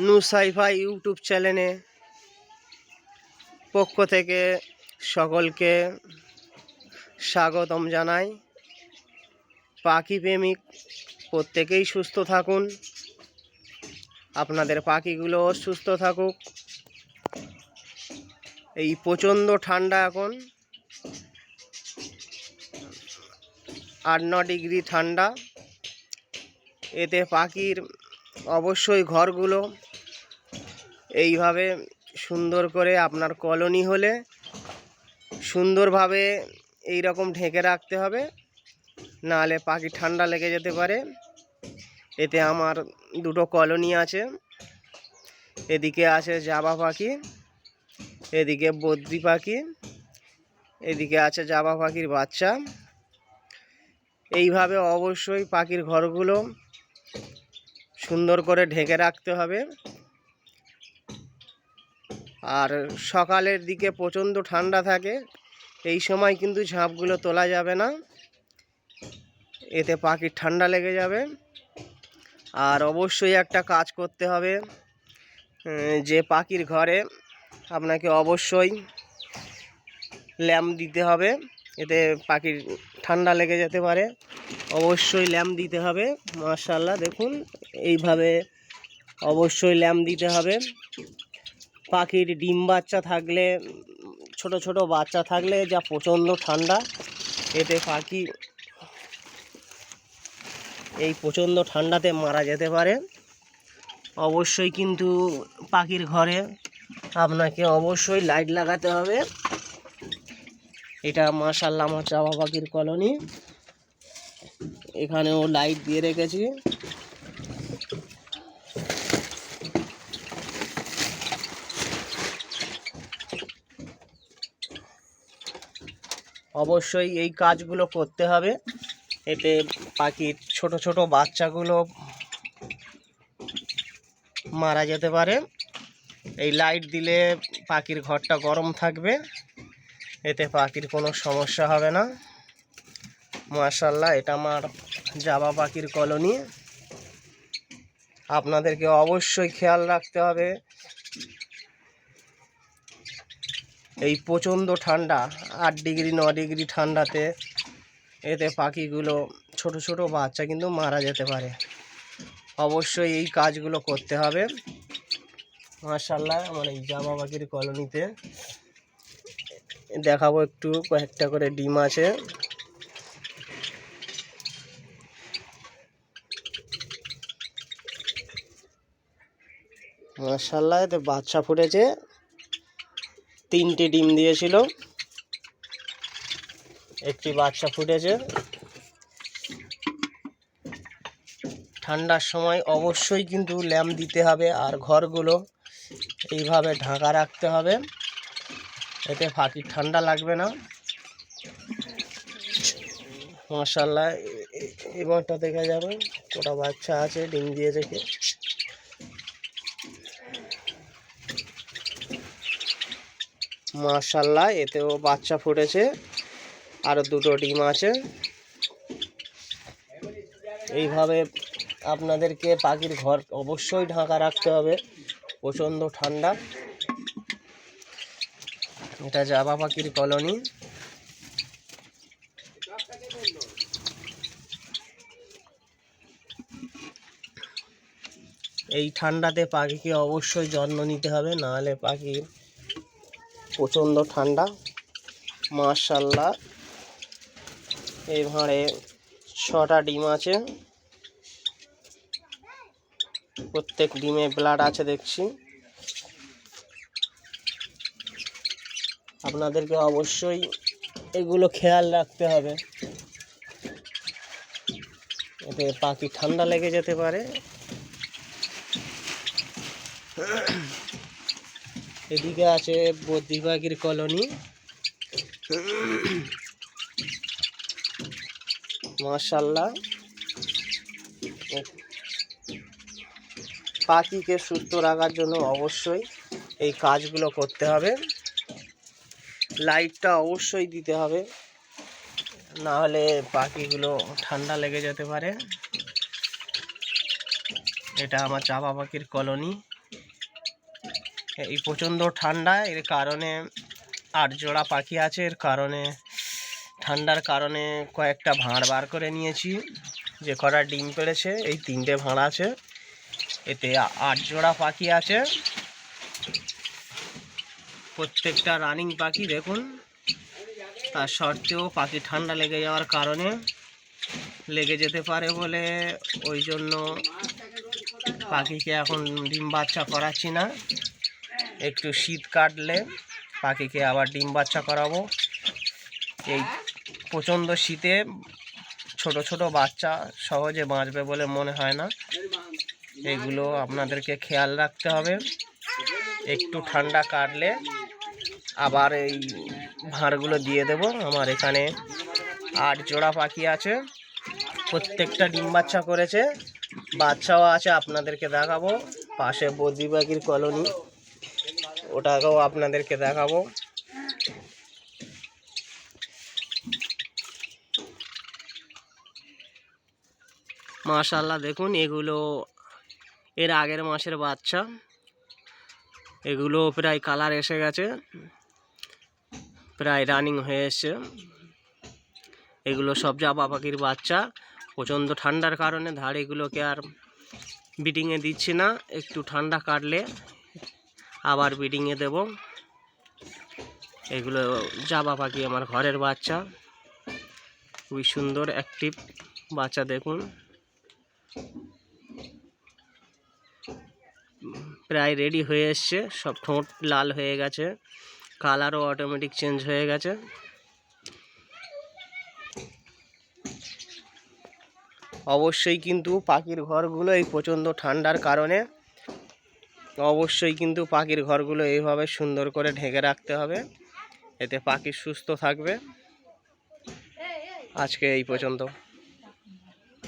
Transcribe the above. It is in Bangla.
নু সাইফাই ইউটিউব চ্যানেলে পক্ষ থেকে সকলকে স্বাগতম জানাই। পাখি প্রেমিক, প্রত্যেকেই সুস্থ থাকুন। আপনাদের পাখিগুলো সুস্থ থাকুক। এই প্রচণ্ড ঠান্ডা এখন। আট ন ডিগ্রি ঠান্ডা। এতে পাখির অবশ্যই ঘরগুলো এইভাবে সুন্দর করে আপনার কলোনি হলে সুন্দরভাবে এই রকম ঢেকে রাখতে হবে। নাহলে পাখি ঠান্ডা লেগে যেতে পারে। এতে আমার দুটো কলোনি আছে। এদিকে আছে জাবা পাখি, এদিকে বদ্রি পাখি, এদিকে আছে জাবা পাখির বাচ্চা। এইভাবে অবশ্যই পাখির ঘরগুলো সুন্দর করে ঢেকে রাখতে হবে। আর সকালের দিকে প্রচণ্ড ঠান্ডা থাকে, এই সময় কিন্তু ঝাঁপগুলো তোলা যাবে না। এতে পাখির ঠান্ডা লেগে যাবে। আর অবশ্যই একটা কাজ করতে হবে যে পাখির ঘরে আপনাকে অবশ্যই ল্যাম্প দিতে হবে, এতে পাখির ঠান্ডা লেগে যেতে পারে। অবশ্যই ল্যাম্প দিতে হবে মার্শাল্লাহ দেখুন, এইভাবে অবশ্যই ল্যাম্প দিতে হবে। পাখির ডিম বাচ্চা থাকলে, ছোট ছোট বাচ্চা থাকলে যা প্রচণ্ড ঠান্ডা, এতে পাখি এই প্রচণ্ড ঠান্ডাতে মারা যেতে পারে। অবশ্যই কিন্তু পাখির ঘরে আপনাকে অবশ্যই লাইট লাগাতে হবে। এটা মাশাল্লাহ আমার চাওয়া পাখির কলোনি। এখানেও লাইট দিয়ে রেখেছি। অবশ্যই এই কাজগুলো করতে হবে, এতে পাখির ছোট ছোট বাচ্চাগুলো মারা যেতে পারে। এই লাইট দিলে পাখির ঘরটা গরম থাকবে, এতে পাখির কোনো সমস্যা হবে না। মার্শাল্লাহ এটা আমার জাবা পাখির কলোনি। আপনাদেরকে অবশ্যই খেয়াল রাখতে হবে। এই প্রচণ্ড ঠান্ডা, আট ডিগ্রি, ন ডিগ্রি ঠান্ডাতে এতে পাখিগুলো, ছোট ছোট বাচ্চা কিন্তু মারা যেতে পারে। অবশ্যই এই কাজগুলো করতে হবে। মার্শাল্লাহ আমার এই জামা পাখির কলোনিতে দেখাবো একটু, কয়েকটা করে ডিম আছে। মার্শাল্লাহ এতে বাচ্চা ফুটেছে তিনটি ডিম দিয়েছিল একটি বাচ্চা ফুটেছে ঠান্ডার সময় অবশ্যই কিন্তু ল্যাম্প দিতে হবে আর ঘরগুলো এইভাবে ঢাকা রাখতে হবে এতে পাখির ঠান্ডা লাগবে না মার্শাল্লাহ এবারটা দেখা যাবে ওটা বাচ্চা আছে ডিম দিয়ে মার্শাল্লাহ এতেও বাচ্চা ফুটেছে। আর দুটো ডিম আছে। এইভাবে আপনাদেরকে পাখির ঘর অবশ্যই ঢাকা রাখতে হবে। প্রচণ্ড ঠান্ডা। এটা জাবা পাখির কলোনি। এই ঠান্ডাতে পাখিকে অবশ্যই যত্ন নিতে হবে, নাহলে পাখির প্রচণ্ড ঠান্ডা। মার্শাল্লাহ এই ভাঁড়ে ছটা ডিম আছে। প্রত্যেক ডিমে ব্লাড আছে দেখছি। আপনাদেরকে অবশ্যই এগুলো খেয়াল রাখতে হবে। এতে পাখি ঠান্ডা লেগে যেতে পারে। এদিকে আছে বদ্রি পাখির কলোনি। মার্শাল্লাহ পাখিকে সুস্থ রাখার জন্য অবশ্যই এই কাজগুলো করতে হবে। লাইটটা অবশ্যই দিতে হবে। না হলে পাখিগুলো ঠান্ডা লেগে যেতে পারে। এটা আমার চাপা পাখির কলোনি। এই প্রচণ্ড ঠান্ডা, এর কারণে আট জোড়া পাখি আছে, এর কারণে, ঠান্ডার কারণে কয়েকটা ভাঁড় বার করে নিয়েছি। যে কটা ডিম পেড়েছে এই তিনটে ভাঁড় আছে। এতে আট জোড়া পাখি আছে। প্রত্যেকটা রানিং পাখি, দেখুন, তার সত্ত্বেও পাখি ঠান্ডা লেগে যাওয়ার কারণে লেগে যেতে পারে বলে ওই জন্য পাখিকে এখন ডিম বাচ্চা করাচ্ছি না। একটু শীত কাটলে পাখিকে আবার ডিম বাচ্চা করাবো। এই প্রচণ্ড শীতে ছোট ছোট বাচ্চা সহজে বাঁচবে বলে মনে হয় না। এগুলো আপনাদেরকে খেয়াল রাখতে হবে। একটু ঠান্ডা কাটলে আবার এই ভাঁড়গুলো দিয়ে দেব। আমার এখানে আট জোড়া পাখি আছে। প্রত্যেকটা ডিম বাচ্চা করেছে। বাচ্চাও আছে, আপনাদেরকে দেখাবো। পাশে বদ্রি পাখির কলোনি। ওটাকেও আপনাদেরকে দেখাবো। মাশাল্লাহ দেখুন, এগুলো এর আগের মাসের বাচ্চা। এগুলো প্রায় কালার এসে গেছে। প্রায় রানিং হয়ে এসছে। এগুলো সব জাপা পাখির বাচ্চা। প্রচণ্ড ঠান্ডার কারণে ধার এগুলোকে আর বিটিংয়ে দিচ্ছি না। একটু ঠান্ডা কাটলে আবার বিডিংয়ে দেব। এগুলো জাবা পাখি আমার ঘরের বাচ্চা। খুবই সুন্দর অ্যাক্টিভ বাচ্চা দেখুন। প্রায় রেডি হয়ে এসছে, সব ঠোঁট লাল হয়ে গেছে কালারও অটোমেটিক চেঞ্জ হয়ে গেছে। অবশ্যই কিন্তু পাখির ঘরগুলো এই প্রচণ্ড ঠান্ডার কারণে অবশ্যই কিন্তু পাখির ঘরগুলো এইভাবে সুন্দর করে ঢেকে রাখতে হবে। এতে পাখি সুস্থ থাকবে। আজকে এই পর্যন্ত।